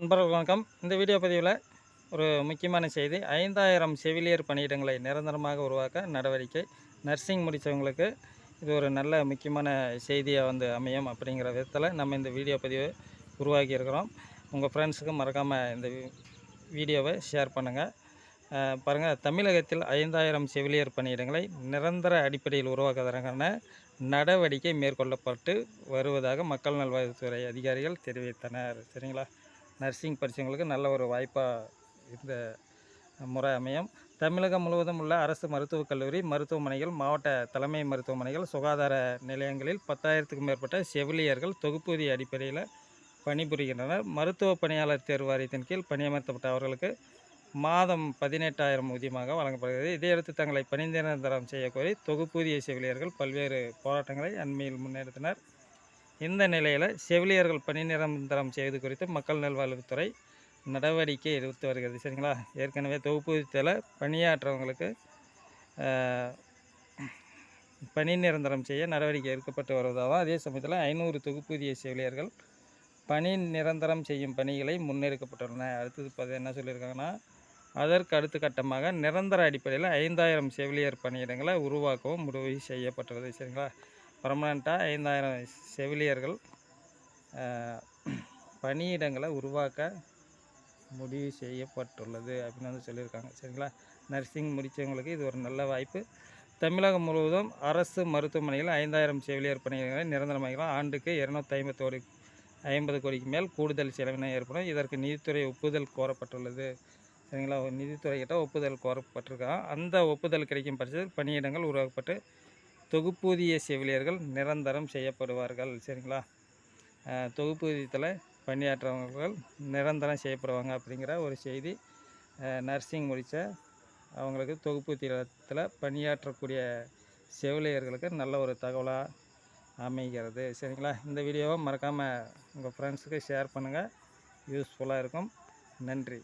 நண்பர்கள் வணக்கம். இந்த வீடியோ பதிவில் ஒரு முக்கியமான செய்தி. ஐந்தாயிரம் செவிலியர் பணியிடங்களை நிரந்தரமாக உருவாக்க நடவடிக்கை நர்சிங் முடித்தவங்களுக்கு இது ஒரு நல்ல முக்கியமான செய்தியாக வந்து அமையும் அப்படிங்கிற விதத்தில் நம்ம இந்த வீடியோ பதிவை உருவாக்கி இருக்கிறோம். உங்கள் ஃப்ரெண்ட்ஸுக்கும் மறக்காமல் இந்த வீடியோவை ஷேர் பண்ணுங்கள் பாருங்கள் தமிழகத்தில் ஐந்தாயிரம் செவிலியர் பணியிடங்களை நிரந்தர அடிப்படையில் உருவாக்குவதற்கான நடவடிக்கை மேற்கொள்ளப்பட்டு வருவதாக மக்கள் நல்வாழ்வுத்துறை அதிகாரிகள் தெரிவித்தனர். சரிங்களா? நர்சிங் படித்தவங்களுக்கு நல்ல ஒரு வாய்ப்பாக இந்த முறை அமையும். தமிழகம் முழுவதும் உள்ள அரசு மருத்துவக் கல்லூரி மருத்துவமனைகள் மாவட்ட தலைமை மருத்துவமனைகள் சுகாதார நிலையங்களில் பத்தாயிரத்துக்கும் மேற்பட்ட செவிலியர்கள் தொகுப்பூதிய அடிப்படையில் பணிபுரிகின்றனர். மருத்துவ பணியாளர் தேர்வு வாரியத்தின் கீழ் பணியமர்த்தப்பட்ட அவர்களுக்கு மாதம் பதினெட்டாயிரம் ஊதியமாக வழங்கப்படுகிறது. இதையடுத்து தங்களை பணி நிரந்தரம் செய்யக்கோரி தொகுப்பூதிய செவிலியர்கள் பல்வேறு போராட்டங்களை அண்மையில் முன்னெடுத்தனர். இந்த நிலையில் செவிலியர்கள் பணி நிரந்தரம் செய்வது குறித்து மக்கள் நல்வாழ்வுத்துறை நடவடிக்கை எடுத்து வருகிறது. சரிங்களா? ஏற்கனவே தொகுப்பூதியத்தில் பணியாற்றவங்களுக்கு பணி நிரந்தரம் செய்ய நடவடிக்கை எடுக்கப்பட்டு வருவதாகவும் அதே சமயத்தில் ஐநூறு தொகுப்பூதிய செவிலியர்கள் பணி நிரந்தரம் செய்யும் பணிகளை முன்னெடுக்கப்பட்டுள்ளன. அடுத்தது பார்த்து என்ன சொல்லியிருக்காங்கன்னா அதற்கு அடுத்த கட்டமாக நிரந்தர அடிப்படையில் ஐந்தாயிரம் செவிலியர் பணியிடங்களை உருவாக்கவும் முடிவு செய்யப்பட்டுள்ளது. சரிங்களா? பர்மனண்ட்டாக ஐந்தாயிரம் செவிலியர்கள் பணியிடங்களை உருவாக்க முடிவு செய்யப்பட்டுள்ளது அப்படின்னு வந்து சொல்லியிருக்காங்க. சரிங்களா? நர்சிங் முடித்தவங்களுக்கு இது ஒரு நல்ல வாய்ப்பு. தமிழகம் முழுவதும் அரசு மருத்துவமனையில் ஐந்தாயிரம் செவிலியர் பணியிடங்களை நிரந்தரமாகலாம் ஆண்டுக்கு இரநூத்தி ஐம்பது கோடி ஐம்பது கோடிக்கு மேல் கூடுதல் செலவினம் ஏற்படும். இதற்கு நிதித்துறை ஒப்புதல் கோரப்பட்டுள்ளது. சரிங்களா? நிதித்துறைகிட்ட நிதித்துறை கிட்ட ஒப்புதல் கோரப்பட்டிருக்கான் அந்த ஒப்புதல் கிடைக்கும் பட்சத்தில் பணியிடங்கள் உருவாக்கப்பட்டு தொகுப்பூதிய செவிலியர்கள் நிரந்தரம் செய்யப்படுவார்கள் சரிங்களா? தொகுப்பூதியத்தில் பணியாற்றவர்கள் நிரந்தரம் செய்யப்படுவாங்க அப்படிங்கிற ஒரு செய்தி நர்சிங் முடித்த அவங்களுக்கு தொகுப்பூதியத்தில் பணியாற்றக்கூடிய செவிலியர்களுக்கு நல்ல ஒரு தகவலாக அமைகிறது சரிங்களா? இந்த வீடியோவை மறக்காமல் உங்கள் ஃப்ரெண்ட்ஸுக்கு ஷேர் பண்ணுங்கள் யூஸ்ஃபுல்லாக இருக்கும். நன்றி.